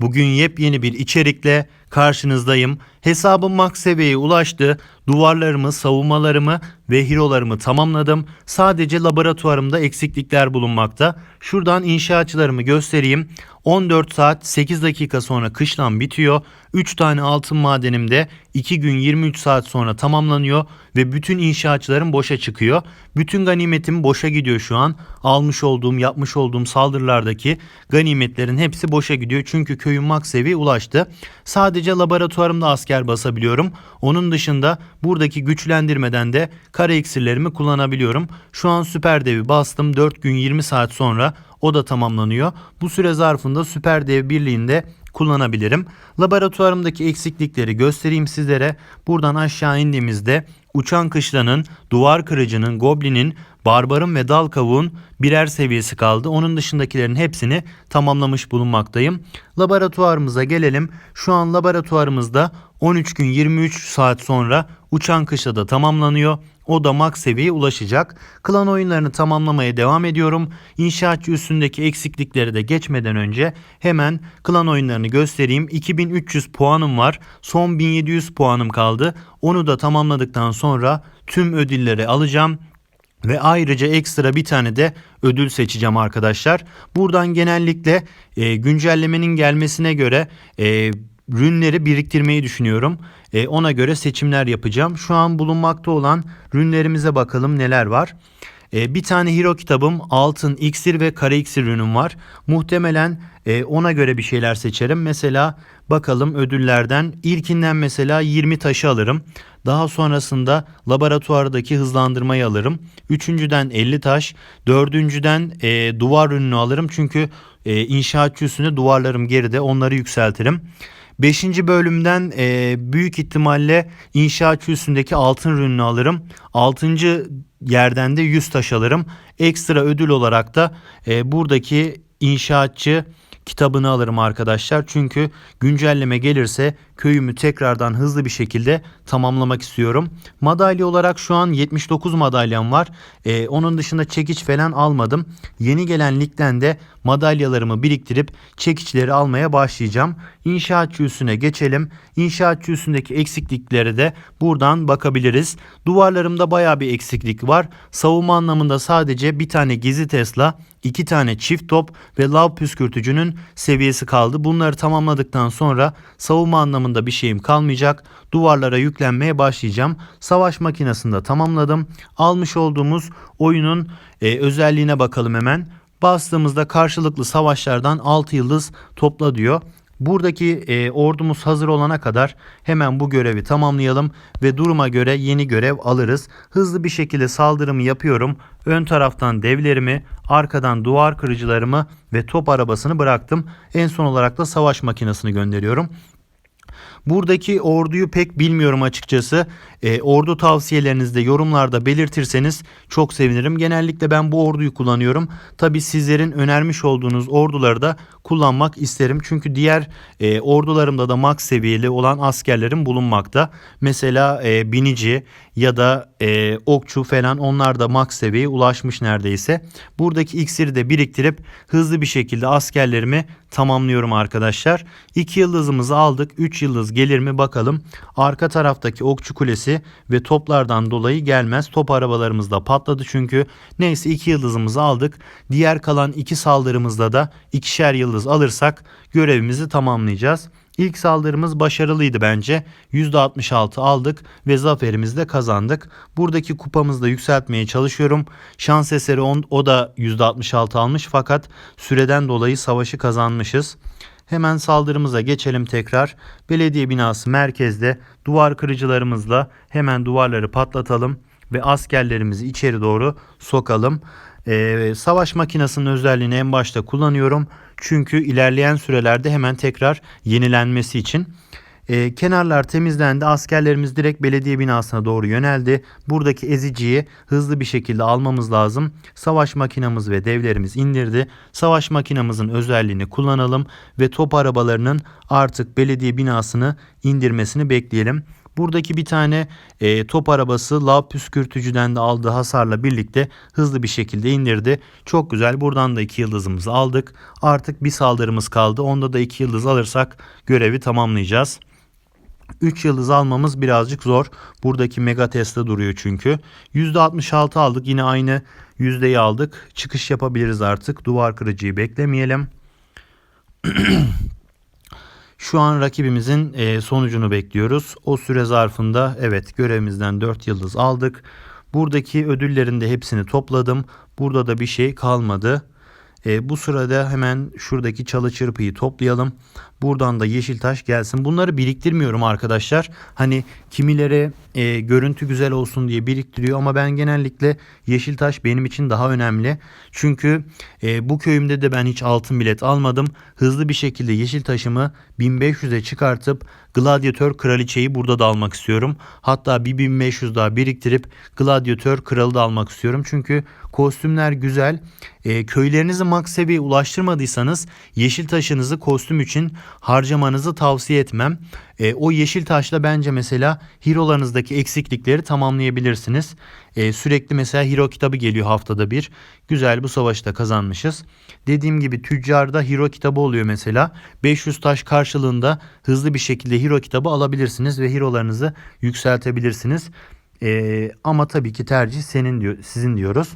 Bugün yepyeni bir içerikle karşınızdayım. Hesabım max seviyeye ulaştı. Duvarlarımı, savunmalarımı ve hero'larımı tamamladım. Sadece laboratuvarımda eksiklikler bulunmakta. Şuradan inşaatçılarımı göstereyim. 14 saat 8 dakika sonra kışlan bitiyor. 3 tane altın madenim de 2 gün 23 saat sonra tamamlanıyor ve bütün inşaatçılarım boşa çıkıyor. Bütün ganimetim boşa gidiyor şu an. Almış olduğum, yapmış olduğum saldırılardaki ganimetlerin hepsi boşa gidiyor. Çünkü köyün max seviyeye ulaştı. Sadece laboratuvarımda asker basabiliyorum. Onun dışında buradaki güçlendirmeden de kare iksirlerimi kullanabiliyorum. Şu an süper devi bastım. 4 gün 20 saat sonra o da tamamlanıyor. Bu süre zarfında süper dev birliğinde kullanabilirim. Laboratuvarımdaki eksiklikleri göstereyim sizlere. Buradan aşağı indiğimizde uçan kışlanın, duvar kırıcının, goblinin, barbarın ve dal kavuğun birer seviyesi kaldı. Onun dışındakilerin hepsini tamamlamış bulunmaktayım. Laboratuvarımıza gelelim. Şu an laboratuvarımızda 13 gün 23 saat sonra uçan kışla da tamamlanıyor. O da max seviyeye ulaşacak. Klan oyunlarını tamamlamaya devam ediyorum. İnşaatçı üstündeki eksiklikleri de geçmeden önce hemen klan oyunlarını göstereyim. 2300 puanım var. Son 1700 puanım kaldı. Onu da tamamladıktan sonra tüm ödülleri alacağım. Ve ayrıca ekstra bir tane de ödül seçeceğim arkadaşlar. Buradan genellikle e, güncellemenin gelmesine göre e, rünleri biriktirmeyi düşünüyorum. E, ona göre seçimler yapacağım. Şu an bulunmakta olan rünlerimize bakalım neler var. E, bir tane hero kitabım, altın, iksir ve kare iksir ürünüm var. Muhtemelen e, ona göre bir şeyler seçerim. Mesela bakalım ödüllerden ilkinden mesela 20 taşı alırım. Daha sonrasında laboratuvardaki hızlandırmayı alırım. Üçüncüden 50 taş. Dördüncüden e, duvar ürünü alırım. Çünkü e, inşaatçı üstünde duvarlarım geride onları yükseltirim. Beşinci bölümden e, büyük ihtimalle inşaatçı üstündeki altın ürününü alırım. Altıncı yerden de 100 taş alırım. Ekstra ödül olarak da e, buradaki inşaatçı kitabını alırım arkadaşlar. Çünkü güncelleme gelirse köyümü tekrardan hızlı bir şekilde tamamlamak istiyorum. Madalya olarak şu an 79 madalyam var. Ee, onun dışında çekiç falan almadım. Yeni gelen ligden de madalyalarımı biriktirip çekiçleri almaya başlayacağım. İnşaatçı üstüne geçelim. İnşaatçı üstündeki eksiklikleri de buradan bakabiliriz. Duvarlarımda baya bir eksiklik var. Savunma anlamında sadece bir tane gizli Tesla, iki tane çift top ve lav püskürtücünün seviyesi kaldı. Bunları tamamladıktan sonra savunma anlamında bir şeyim kalmayacak. Duvarlara yüklenmeye başlayacağım. Savaş makinesini de tamamladım. Almış olduğumuz oyunun e, özelliğine bakalım hemen. Bastığımızda karşılıklı savaşlardan 6 yıldız topla diyor. Buradaki e, ordumuz hazır olana kadar hemen bu görevi tamamlayalım ve duruma göre yeni görev alırız. Hızlı bir şekilde saldırımı yapıyorum. Ön taraftan devlerimi, arkadan duvar kırıcılarımı ve top arabasını bıraktım. En son olarak da savaş makinesini gönderiyorum. Buradaki orduyu pek bilmiyorum açıkçası. E, ordu tavsiyelerinizde yorumlarda belirtirseniz çok sevinirim. Genellikle ben bu orduyu kullanıyorum. Tabi sizlerin önermiş olduğunuz orduları da kullanmak isterim. Çünkü diğer e, ordularımda da max seviyeli olan askerlerim bulunmakta. Mesela e, binici ya da e, okçu falan onlar da max seviyeye ulaşmış neredeyse. Buradaki iksiri de biriktirip hızlı bir şekilde askerlerimi tamamlıyorum arkadaşlar. 2 yıldızımızı aldık. 3 yıldız gelir mi bakalım. Arka taraftaki okçu kulesi ve toplardan dolayı gelmez. Top arabalarımız da patladı çünkü. Neyse 2 yıldızımızı aldık. Diğer kalan 2 saldırımızda da ikişer yıldız alırsak görevimizi tamamlayacağız. İlk saldırımız başarılıydı bence. %66 aldık ve zaferimizi de kazandık. Buradaki kupamızı da yükseltmeye çalışıyorum. Şans eseri on, o da %66 almış fakat süreden dolayı savaşı kazanmışız. Hemen saldırımıza geçelim tekrar. Belediye binası merkezde duvar kırıcılarımızla hemen duvarları patlatalım ve askerlerimizi içeri doğru sokalım. Ee, savaş makinesinin özelliğini en başta kullanıyorum. Çünkü ilerleyen sürelerde hemen tekrar yenilenmesi için. Ee, kenarlar temizlendi. Askerlerimiz direkt belediye binasına doğru yöneldi. Buradaki eziciyi hızlı bir şekilde almamız lazım. Savaş makinamız ve devlerimiz indirdi. Savaş makinamızın özelliğini kullanalım ve top arabalarının artık belediye binasını indirmesini bekleyelim. Buradaki bir tane e, top arabası lav püskürtücüden de aldığı hasarla birlikte hızlı bir şekilde indirdi. Çok güzel. Buradan da 2 yıldızımızı aldık. Artık bir saldırımız kaldı. Onda da 2 yıldız alırsak görevi tamamlayacağız. 3 yıldız almamız birazcık zor. Buradaki mega teste duruyor çünkü. %66 aldık. Yine aynı yüzdeyi aldık. Çıkış yapabiliriz artık. Duvar kırıcıyı beklemeyelim. Şu an rakibimizin e, sonucunu bekliyoruz. O süre zarfında evet görevimizden 4 yıldız aldık. Buradaki ödüllerin de hepsini topladım. Burada da bir şey kalmadı. E, bu sırada hemen şuradaki çalı çırpıyı toplayalım. Buradan da yeşil taş gelsin. Bunları biriktirmiyorum arkadaşlar. Hani kimileri e, görüntü güzel olsun diye biriktiriyor ama ben genellikle yeşil taş benim için daha önemli. Çünkü e, bu köyümde de ben hiç altın bilet almadım. Hızlı bir şekilde yeşil taşımı 1500'e çıkartıp gladyatör kraliçeyi burada da almak istiyorum. Hatta bir 1500 daha biriktirip gladyatör kralı da almak istiyorum. Çünkü kostümler güzel. E, köylerinizi max ulaştırmadıysanız yeşil taşınızı kostüm için harcamanızı tavsiye etmem. E, o yeşil taşla bence mesela hero'larınızdaki eksiklikleri tamamlayabilirsiniz. E, sürekli mesela hero kitabı geliyor haftada bir. Güzel bu savaşı da kazanmışız. Dediğim gibi tüccarda hero kitabı oluyor mesela. 500 taş karşılığında hızlı bir şekilde hero kitabı alabilirsiniz ve hero'larınızı yükseltebilirsiniz. E, ama tabii ki tercih senin diyor, sizin diyoruz.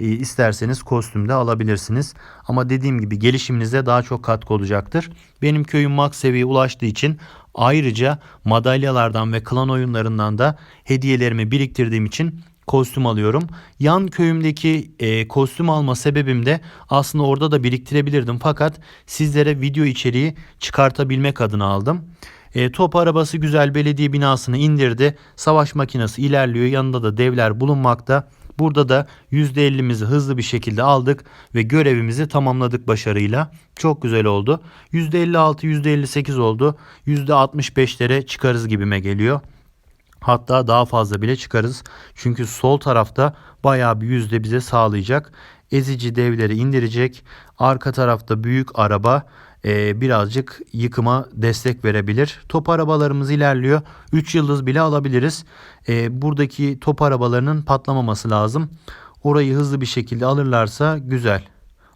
E, isterseniz kostümde alabilirsiniz. Ama dediğim gibi gelişiminize daha çok katkı olacaktır. Benim köyüm max seviyeye ulaştığı için ayrıca madalyalardan ve klan oyunlarından da hediyelerimi biriktirdiğim için kostüm alıyorum. Yan köyümdeki e, kostüm alma sebebim de aslında orada da biriktirebilirdim. Fakat sizlere video içeriği çıkartabilmek adına aldım. E, top arabası güzel belediye binasını indirdi. Savaş makinesi ilerliyor. Yanında da devler bulunmakta. Burada da %50'mizi hızlı bir şekilde aldık ve görevimizi tamamladık başarıyla. Çok güzel oldu. %56, %58 oldu. %65'lere çıkarız gibime geliyor. Hatta daha fazla bile çıkarız. Çünkü sol tarafta bayağı bir yüzde bize sağlayacak. Ezici devleri indirecek. Arka tarafta büyük araba e, birazcık yıkıma destek verebilir. Top arabalarımız ilerliyor. 3 yıldız bile alabiliriz. E, buradaki top arabalarının patlamaması lazım. Orayı hızlı bir şekilde alırlarsa güzel.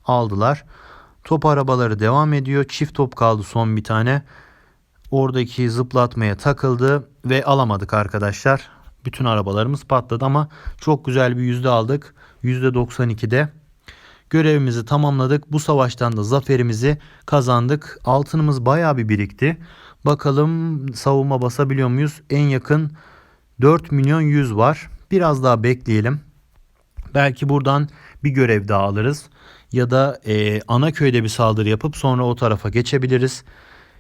Aldılar. Top arabaları devam ediyor. Çift top kaldı son bir tane. Oradaki zıplatmaya takıldı ve alamadık arkadaşlar. Bütün arabalarımız patladı ama çok güzel bir yüzde aldık. %92'de. Görevimizi tamamladık. Bu savaştan da zaferimizi kazandık. Altınımız bayağı bir birikti. Bakalım savunma basabiliyor muyuz? En yakın 4 milyon 100 var. Biraz daha bekleyelim. Belki buradan bir görev daha alırız. Ya da e, ana köyde bir saldırı yapıp sonra o tarafa geçebiliriz.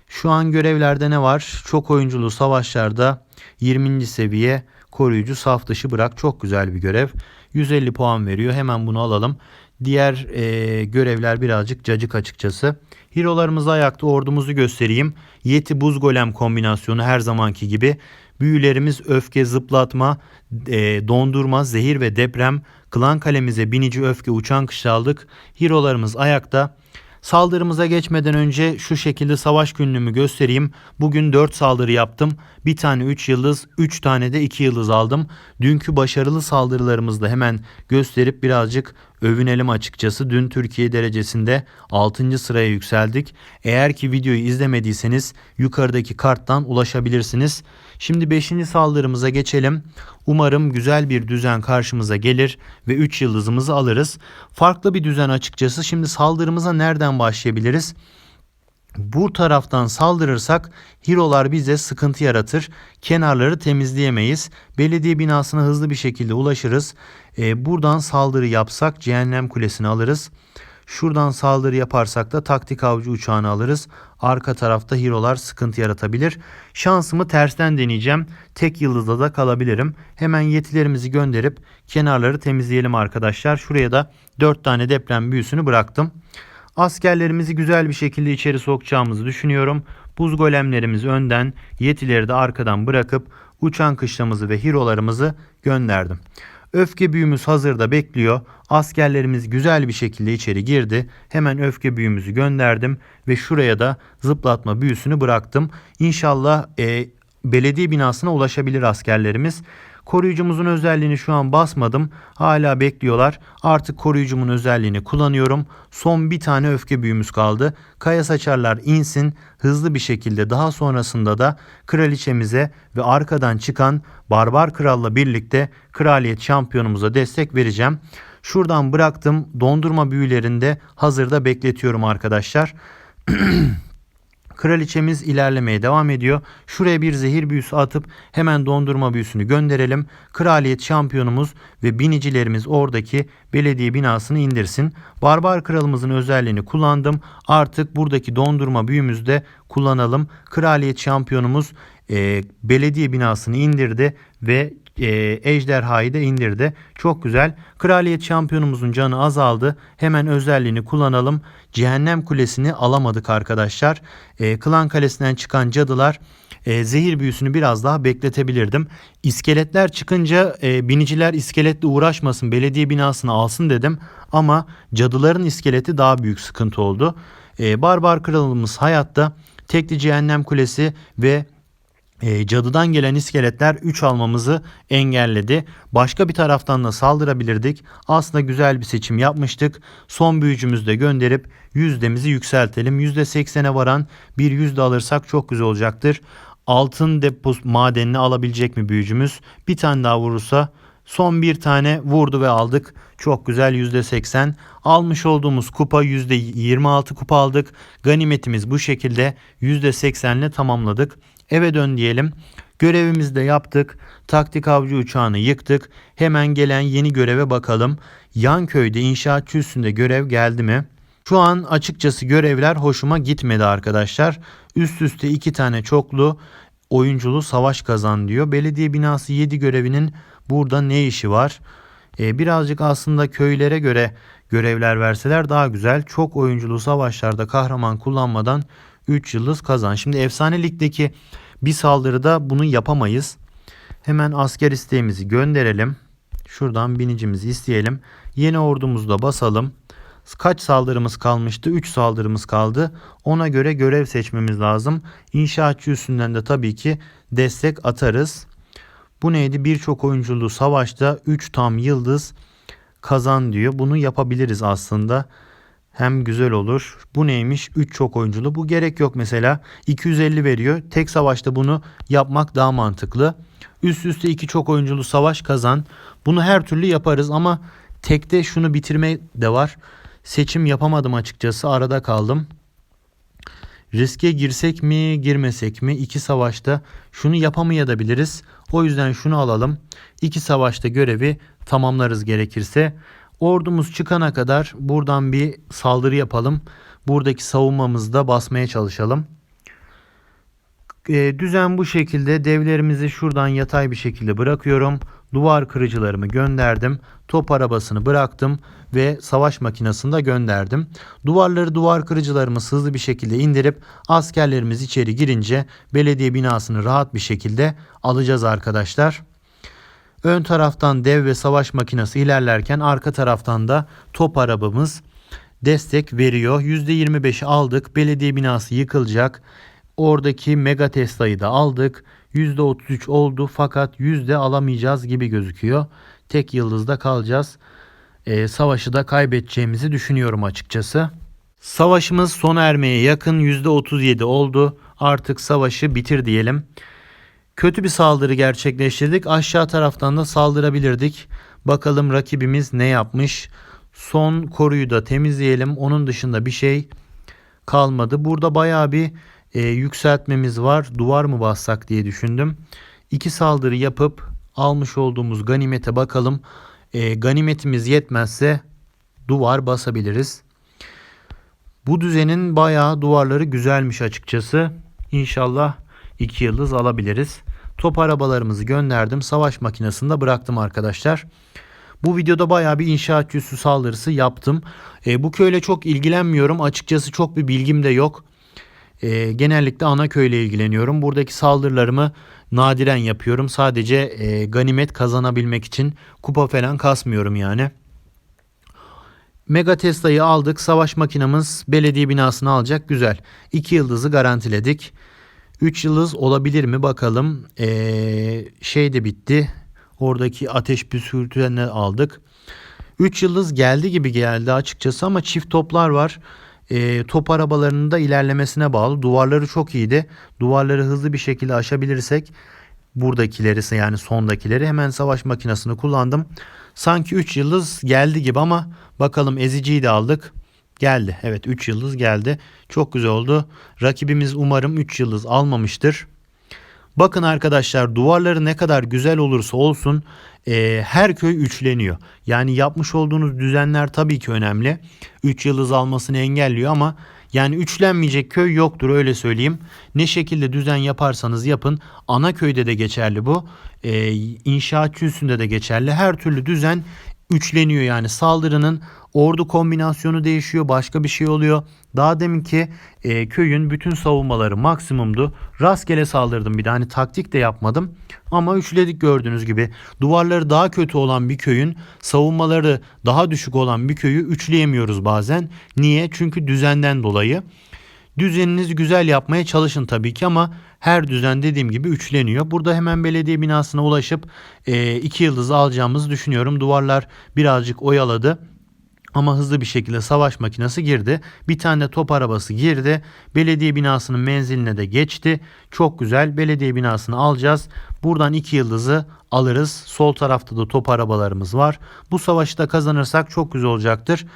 Şu an görevlerde ne var? Çok oyunculu savaşlarda 20. seviye koruyucu saf dışı bırak. Çok güzel bir görev. 150 puan veriyor. Hemen bunu alalım. Diğer e, görevler birazcık cacık açıkçası. Hero'larımızı ayakta ordumuzu göstereyim. Yeti buz golem kombinasyonu her zamanki gibi. Büyülerimiz öfke, zıplatma, e, dondurma, zehir ve deprem. Klan kalemize binici öfke uçan kış aldık. Hero'larımız ayakta. Saldırımıza geçmeden önce şu şekilde savaş günlüğümü göstereyim. Bugün 4 saldırı yaptım. Bir tane 3 yıldız, 3 tane de 2 yıldız aldım. Dünkü başarılı saldırılarımızda hemen gösterip birazcık övünelim açıkçası. Dün Türkiye derecesinde 6. sıraya yükseldik. Eğer ki videoyu izlemediyseniz yukarıdaki karttan ulaşabilirsiniz. Şimdi 5. saldırımıza geçelim. Umarım güzel bir düzen karşımıza gelir ve 3 yıldızımızı alırız. Farklı bir düzen açıkçası. Şimdi saldırımıza nereden başlayabiliriz? Bu taraftan saldırırsak hero'lar bize sıkıntı yaratır. Kenarları temizleyemeyiz. Belediye binasına hızlı bir şekilde ulaşırız. Ee, buradan saldırı yapsak cehennem kulesini alırız. Şuradan saldırı yaparsak da taktik avcı uçağını alırız. Arka tarafta hero'lar sıkıntı yaratabilir. Şansımı tersten deneyeceğim. Tek yıldızda da kalabilirim. Hemen yetilerimizi gönderip kenarları temizleyelim arkadaşlar. Şuraya da 4 tane deprem büyüsünü bıraktım. Askerlerimizi güzel bir şekilde içeri sokacağımızı düşünüyorum. Buz golemlerimizi önden, yetileri de arkadan bırakıp uçan kışlamızı ve hero'larımızı gönderdim. Öfke büyümüz hazırda bekliyor. Askerlerimiz güzel bir şekilde içeri girdi. Hemen öfke büyümüzü gönderdim ve şuraya da zıplatma büyüsünü bıraktım. İnşallah e, belediye binasına ulaşabilir askerlerimiz. Koruyucumuzun özelliğini şu an basmadım. Hala bekliyorlar. Artık koruyucumun özelliğini kullanıyorum. Son bir tane öfke büyümüz kaldı. Kaya saçarlar insin hızlı bir şekilde daha sonrasında da kraliçemize ve arkadan çıkan barbar kralla birlikte kraliyet şampiyonumuza destek vereceğim. Şuradan bıraktım. Dondurma büyülerinde hazırda bekletiyorum arkadaşlar. Kraliçemiz ilerlemeye devam ediyor. Şuraya bir zehir büyüsü atıp hemen dondurma büyüsünü gönderelim. Kraliyet şampiyonumuz ve binicilerimiz oradaki belediye binasını indirsin. Barbar kralımızın özelliğini kullandım. Artık buradaki dondurma büyümüzü de kullanalım. Kraliyet şampiyonumuz e, belediye binasını indirdi ve e, ejderhayı da indirdi. Çok güzel. Kraliyet şampiyonumuzun canı azaldı. Hemen özelliğini kullanalım. Cehennem kulesini alamadık arkadaşlar. E, Klan kalesinden çıkan cadılar e, zehir büyüsünü biraz daha bekletebilirdim. İskeletler çıkınca e, biniciler iskeletle uğraşmasın belediye binasını alsın dedim. Ama cadıların iskeleti daha büyük sıkıntı oldu. E, Barbar kralımız hayatta. Tekli cehennem kulesi ve e, cadıdan gelen iskeletler 3 almamızı engelledi. Başka bir taraftan da saldırabilirdik. Aslında güzel bir seçim yapmıştık. Son büyücümüzü de gönderip yüzdemizi yükseltelim. %80'e varan bir yüzde alırsak çok güzel olacaktır. Altın depos madenini alabilecek mi büyücümüz? Bir tane daha vurursa Son bir tane vurdu ve aldık. Çok güzel %80. Almış olduğumuz kupa %26 kupa aldık. Ganimetimiz bu şekilde %80 ile tamamladık. Eve dön diyelim. Görevimizi de yaptık. Taktik avcı uçağını yıktık. Hemen gelen yeni göreve bakalım. Yan köyde inşaatçı üstünde görev geldi mi? Şu an açıkçası görevler hoşuma gitmedi arkadaşlar. Üst üste iki tane çoklu oyunculu savaş kazan diyor. Belediye binası 7 görevinin burada ne işi var? Ee, birazcık aslında köylere göre görevler verseler daha güzel. Çok oyunculu savaşlarda kahraman kullanmadan 3 yıldız kazan. Şimdi efsane ligdeki bir saldırıda bunu yapamayız. Hemen asker isteğimizi gönderelim. Şuradan binicimizi isteyelim. Yeni ordumuzda basalım. Kaç saldırımız kalmıştı? 3 saldırımız kaldı. Ona göre görev seçmemiz lazım. İnşaatçı üstünden de tabii ki destek atarız. Bu neydi? Birçok oyunculuğu savaşta 3 tam yıldız kazan diyor. Bunu yapabiliriz aslında. Hem güzel olur. Bu neymiş? 3 çok oyunculu. Bu gerek yok mesela. 250 veriyor. Tek savaşta bunu yapmak daha mantıklı. Üst üste 2 çok oyunculu savaş kazan. Bunu her türlü yaparız ama tekte şunu bitirme de var. Seçim yapamadım açıkçası. Arada kaldım. Riske girsek mi girmesek mi? İki savaşta şunu yapamayabiliriz. O yüzden şunu alalım. İki savaşta görevi tamamlarız gerekirse. Ordumuz çıkana kadar buradan bir saldırı yapalım. Buradaki savunmamızda basmaya çalışalım. E, düzen bu şekilde devlerimizi şuradan yatay bir şekilde bırakıyorum. Duvar kırıcılarımı gönderdim. Top arabasını bıraktım ve savaş makinesini de gönderdim. Duvarları duvar kırıcılarımı hızlı bir şekilde indirip askerlerimiz içeri girince belediye binasını rahat bir şekilde alacağız arkadaşlar. Ön taraftan dev ve savaş makinesi ilerlerken arka taraftan da top arabamız destek veriyor. %25'i aldık. Belediye binası yıkılacak. Oradaki Mega Tesla'yı da aldık. %33 oldu fakat yüzde alamayacağız gibi gözüküyor. Tek yıldızda kalacağız. Ee, savaşı da kaybedeceğimizi düşünüyorum açıkçası. Savaşımız sona ermeye yakın %37 oldu. Artık savaşı bitir diyelim. Kötü bir saldırı gerçekleştirdik. Aşağı taraftan da saldırabilirdik. Bakalım rakibimiz ne yapmış. Son koruyu da temizleyelim. Onun dışında bir şey kalmadı. Burada bayağı bir e, yükseltmemiz var. Duvar mı bassak diye düşündüm. İki saldırı yapıp almış olduğumuz ganimete bakalım. E, ganimetimiz yetmezse duvar basabiliriz. Bu düzenin bayağı duvarları güzelmiş açıkçası. İnşallah 2 yıldız alabiliriz. Top arabalarımızı gönderdim. Savaş makinesinde bıraktım arkadaşlar. Bu videoda bayağı bir inşaat üssü saldırısı yaptım. E, bu köyle çok ilgilenmiyorum. Açıkçası çok bir bilgim de yok. E, genellikle ana köyle ilgileniyorum. Buradaki saldırılarımı nadiren yapıyorum. Sadece e, ganimet kazanabilmek için kupa falan kasmıyorum yani. Mega Tesla'yı aldık. Savaş makinamız belediye binasını alacak. Güzel. 2 yıldızı garantiledik. 3 yıldız olabilir mi bakalım. Ee, şey de bitti. Oradaki ateş püskürtülerini aldık. 3 yıldız geldi gibi geldi açıkçası ama çift toplar var. Ee, top arabalarının da ilerlemesine bağlı. Duvarları çok iyiydi. Duvarları hızlı bir şekilde aşabilirsek buradakileri yani sondakileri hemen savaş makinesini kullandım. Sanki 3 yıldız geldi gibi ama bakalım eziciyi de aldık. Geldi. Evet 3 yıldız geldi. Çok güzel oldu. Rakibimiz umarım 3 yıldız almamıştır. Bakın arkadaşlar duvarları ne kadar güzel olursa olsun e, her köy üçleniyor. Yani yapmış olduğunuz düzenler tabii ki önemli. 3 yıldız almasını engelliyor ama yani üçlenmeyecek köy yoktur öyle söyleyeyim. Ne şekilde düzen yaparsanız yapın. Ana köyde de geçerli bu. E, inşaatçı üstünde de geçerli. Her türlü düzen üçleniyor yani saldırının ordu kombinasyonu değişiyor başka bir şey oluyor. Daha deminki e, köyün bütün savunmaları maksimumdu. Rastgele saldırdım bir de hani taktik de yapmadım. Ama üçledik gördüğünüz gibi. Duvarları daha kötü olan bir köyün savunmaları daha düşük olan bir köyü üçleyemiyoruz bazen. Niye? Çünkü düzenden dolayı. Düzeninizi güzel yapmaya çalışın tabii ki ama her düzen dediğim gibi üçleniyor. Burada hemen belediye binasına ulaşıp e, iki yıldızı alacağımızı düşünüyorum. Duvarlar birazcık oyaladı. Ama hızlı bir şekilde savaş makinesi girdi. Bir tane top arabası girdi. Belediye binasının menziline de geçti. Çok güzel. Belediye binasını alacağız. Buradan iki yıldızı alırız. Sol tarafta da top arabalarımız var. Bu savaşı da kazanırsak çok güzel olacaktır.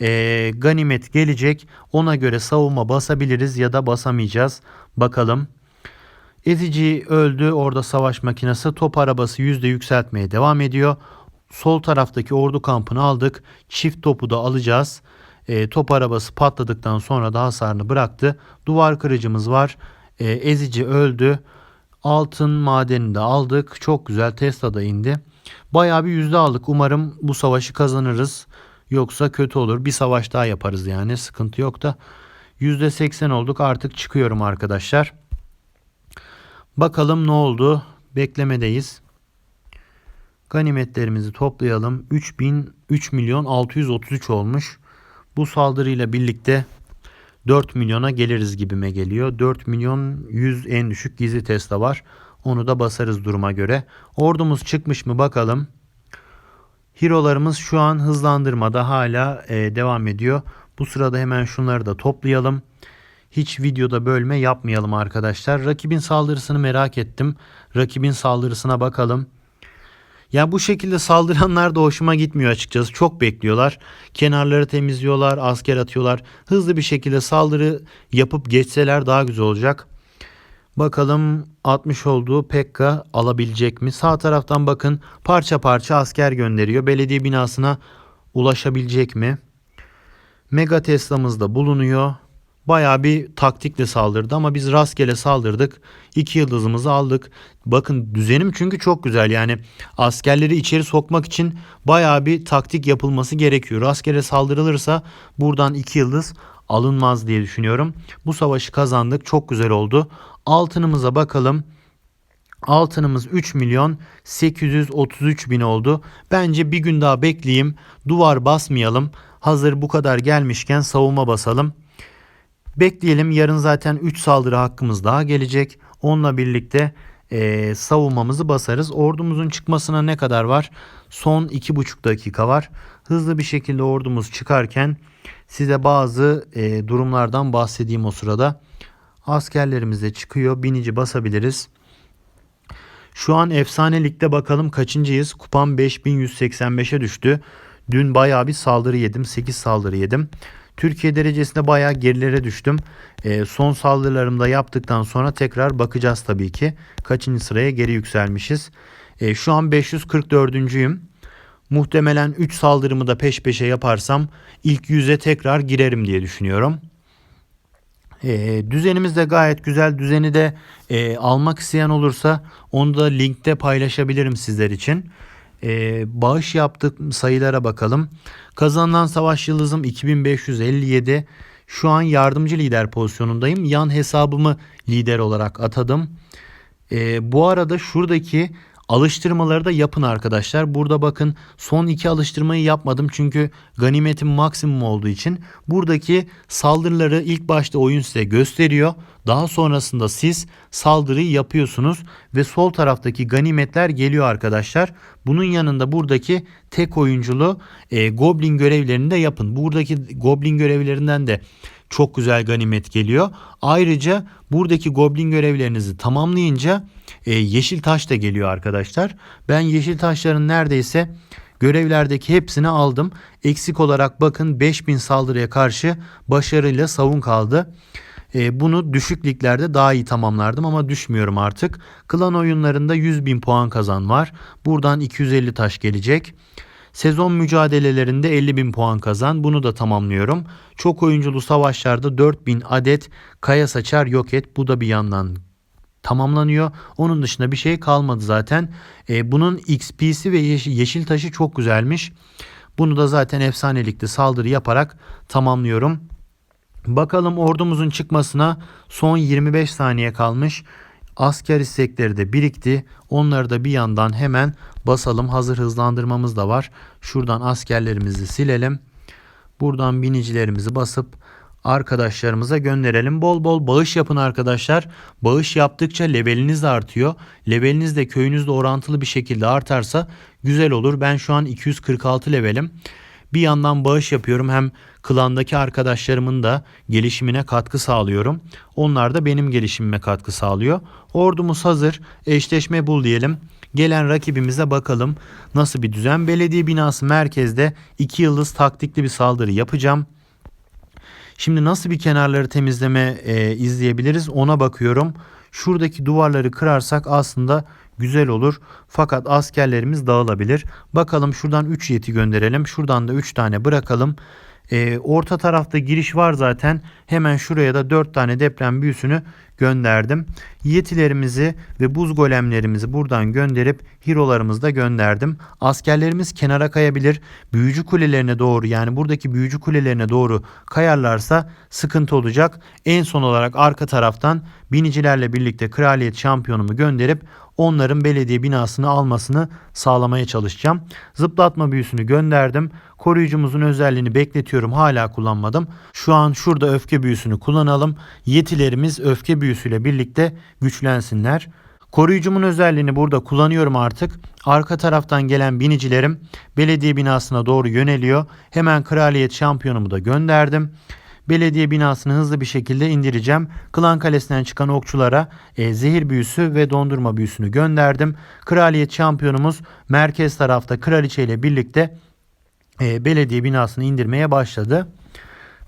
Ee, ganimet gelecek. Ona göre savunma basabiliriz ya da basamayacağız. Bakalım. Ezici öldü. Orada savaş makinesi top arabası yüzde yükseltmeye devam ediyor. Sol taraftaki ordu kampını aldık. Çift topu da alacağız. E, top arabası patladıktan sonra da hasarını bıraktı. Duvar kırıcımız var. E, ezici öldü. Altın madenini de aldık. Çok güzel Tesla da indi. Bayağı bir yüzde aldık. Umarım bu savaşı kazanırız. Yoksa kötü olur. Bir savaş daha yaparız yani. Sıkıntı yok da. Yüzde seksen olduk. Artık çıkıyorum arkadaşlar. Bakalım ne oldu. Beklemedeyiz. Ganimetlerimizi toplayalım. 3000 3 milyon 633 olmuş. Bu saldırıyla birlikte 4 milyona geliriz gibime geliyor. 4 milyon 100 en düşük gizli Tesla var. Onu da basarız duruma göre. Ordumuz çıkmış mı bakalım. Hero'larımız şu an hızlandırmada hala e, devam ediyor. Bu sırada hemen şunları da toplayalım. Hiç videoda bölme yapmayalım arkadaşlar. Rakibin saldırısını merak ettim. Rakibin saldırısına bakalım. Ya bu şekilde saldıranlar da hoşuma gitmiyor açıkçası. Çok bekliyorlar. Kenarları temizliyorlar, asker atıyorlar. Hızlı bir şekilde saldırı yapıp geçseler daha güzel olacak. Bakalım 60 olduğu Pekka alabilecek mi? Sağ taraftan bakın parça parça asker gönderiyor. Belediye binasına ulaşabilecek mi? Mega Tesla'mız da bulunuyor. Bayağı bir taktikle saldırdı ama biz rastgele saldırdık. İki yıldızımızı aldık. Bakın düzenim çünkü çok güzel. Yani askerleri içeri sokmak için bayağı bir taktik yapılması gerekiyor. Rastgele saldırılırsa buradan iki yıldız alınmaz diye düşünüyorum. Bu savaşı kazandık. Çok güzel oldu. Altınımıza bakalım. Altınımız 3 milyon 833 bin oldu. Bence bir gün daha bekleyeyim. Duvar basmayalım. Hazır bu kadar gelmişken savunma basalım. Bekleyelim yarın zaten 3 saldırı hakkımız daha gelecek. Onunla birlikte e, savunmamızı basarız. Ordumuzun çıkmasına ne kadar var? Son 2,5 dakika var. Hızlı bir şekilde ordumuz çıkarken size bazı e, durumlardan bahsedeyim o sırada. Askerlerimiz de çıkıyor. Binici basabiliriz. Şu an efsane ligde bakalım kaçıncıyız? Kupam 5185'e düştü. Dün bayağı bir saldırı yedim. 8 saldırı yedim. Türkiye derecesinde bayağı gerilere düştüm. E, son saldırılarımda yaptıktan sonra tekrar bakacağız tabii ki. Kaçıncı sıraya geri yükselmişiz. E, şu an 544'üncüyüm. Muhtemelen 3 saldırımı da peş peşe yaparsam ilk yüze tekrar girerim diye düşünüyorum. E, düzenimiz de gayet güzel. Düzeni de e, almak isteyen olursa onu da linkte paylaşabilirim sizler için. E, bağış yaptık sayılara bakalım. Kazanılan savaş yıldızım 2557. Şu an yardımcı lider pozisyonundayım. Yan hesabımı lider olarak atadım. E, bu arada şuradaki Alıştırmaları da yapın arkadaşlar. Burada bakın son iki alıştırmayı yapmadım çünkü ganimetim maksimum olduğu için. Buradaki saldırıları ilk başta oyun size gösteriyor. Daha sonrasında siz saldırıyı yapıyorsunuz ve sol taraftaki ganimetler geliyor arkadaşlar. Bunun yanında buradaki tek oyunculu e, goblin görevlerini de yapın. Buradaki goblin görevlerinden de çok güzel ganimet geliyor. Ayrıca buradaki goblin görevlerinizi tamamlayınca e, yeşil taş da geliyor arkadaşlar. Ben yeşil taşların neredeyse görevlerdeki hepsini aldım. Eksik olarak bakın 5000 saldırıya karşı başarıyla savun kaldı. E, bunu düşük liglerde daha iyi tamamlardım ama düşmüyorum artık. Klan oyunlarında 100 bin puan kazan var. Buradan 250 taş gelecek. Sezon mücadelelerinde 50 bin puan kazan. Bunu da tamamlıyorum. Çok oyunculu savaşlarda 4000 adet kaya saçar yok et. Bu da bir yandan tamamlanıyor. Onun dışında bir şey kalmadı zaten. E, bunun XP'si ve yeşil, yeşil taşı çok güzelmiş. Bunu da zaten efsanelikte saldırı yaparak tamamlıyorum. Bakalım ordumuzun çıkmasına son 25 saniye kalmış. Asker istekleri de birikti. Onları da bir yandan hemen basalım. Hazır hızlandırmamız da var. Şuradan askerlerimizi silelim. Buradan binicilerimizi basıp arkadaşlarımıza gönderelim. Bol bol bağış yapın arkadaşlar. Bağış yaptıkça leveliniz artıyor. Leveliniz de köyünüzde orantılı bir şekilde artarsa güzel olur. Ben şu an 246 levelim. Bir yandan bağış yapıyorum hem klandaki arkadaşlarımın da gelişimine katkı sağlıyorum. Onlar da benim gelişimime katkı sağlıyor. Ordumuz hazır. Eşleşme bul diyelim. Gelen rakibimize bakalım nasıl bir düzen. Belediye binası merkezde 2 yıldız taktikli bir saldırı yapacağım. Şimdi nasıl bir kenarları temizleme e, izleyebiliriz ona bakıyorum. Şuradaki duvarları kırarsak aslında güzel olur. Fakat askerlerimiz dağılabilir. Bakalım şuradan 3 yeti gönderelim. Şuradan da 3 tane bırakalım. Ee, orta tarafta giriş var zaten. Hemen şuraya da 4 tane deprem büyüsünü gönderdim. Yetilerimizi ve buz golemlerimizi buradan gönderip hirolarımızı da gönderdim. Askerlerimiz kenara kayabilir. Büyücü kulelerine doğru yani buradaki büyücü kulelerine doğru kayarlarsa sıkıntı olacak. En son olarak arka taraftan binicilerle birlikte kraliyet şampiyonumu gönderip onların belediye binasını almasını sağlamaya çalışacağım. Zıplatma büyüsünü gönderdim. Koruyucumuzun özelliğini bekletiyorum. Hala kullanmadım. Şu an şurada öfke büyüsünü kullanalım. Yetilerimiz öfke büyüsüyle birlikte güçlensinler. Koruyucumun özelliğini burada kullanıyorum artık. Arka taraftan gelen binicilerim belediye binasına doğru yöneliyor. Hemen kraliyet şampiyonumu da gönderdim. Belediye binasını hızlı bir şekilde indireceğim. Klan Kalesi'nden çıkan okçulara e, zehir büyüsü ve dondurma büyüsünü gönderdim. Kraliyet şampiyonumuz merkez tarafta kraliçe ile birlikte e, belediye binasını indirmeye başladı.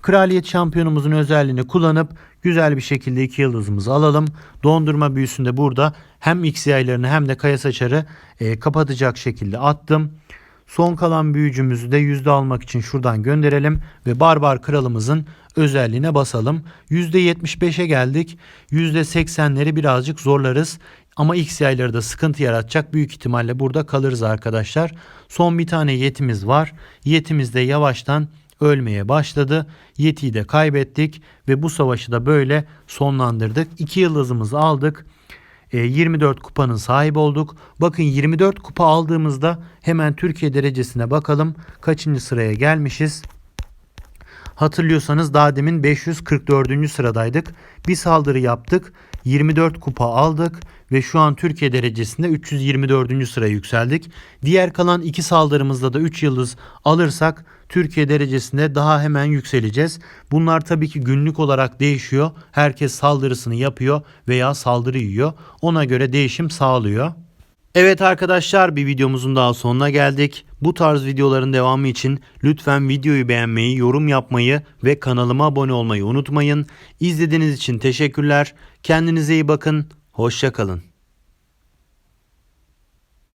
Kraliyet şampiyonumuzun özelliğini kullanıp güzel bir şekilde iki yıldızımızı alalım. Dondurma büyüsünde burada hem X yaylarını hem de kaya saçarı e, kapatacak şekilde attım. Son kalan büyücümüzü de yüzde almak için şuradan gönderelim ve barbar kralımızın özelliğine basalım. %75'e geldik. %80'leri birazcık zorlarız. Ama X yayları da sıkıntı yaratacak. Büyük ihtimalle burada kalırız arkadaşlar. Son bir tane yetimiz var. Yetimiz de yavaştan ölmeye başladı. Yeti'yi de kaybettik ve bu savaşı da böyle sonlandırdık. 2 yıldızımızı aldık. 24 e, kupanın sahibi olduk. Bakın 24 kupa aldığımızda hemen Türkiye derecesine bakalım. Kaçıncı sıraya gelmişiz? Hatırlıyorsanız daha demin 544. sıradaydık. Bir saldırı yaptık. 24 kupa aldık ve şu an Türkiye derecesinde 324. sıraya yükseldik. Diğer kalan iki saldırımızda da 3 yıldız alırsak Türkiye derecesinde daha hemen yükseleceğiz. Bunlar tabii ki günlük olarak değişiyor. Herkes saldırısını yapıyor veya saldırı yiyor. Ona göre değişim sağlıyor. Evet arkadaşlar bir videomuzun daha sonuna geldik. Bu tarz videoların devamı için lütfen videoyu beğenmeyi, yorum yapmayı ve kanalıma abone olmayı unutmayın. İzlediğiniz için teşekkürler. Kendinize iyi bakın. Hoşçakalın.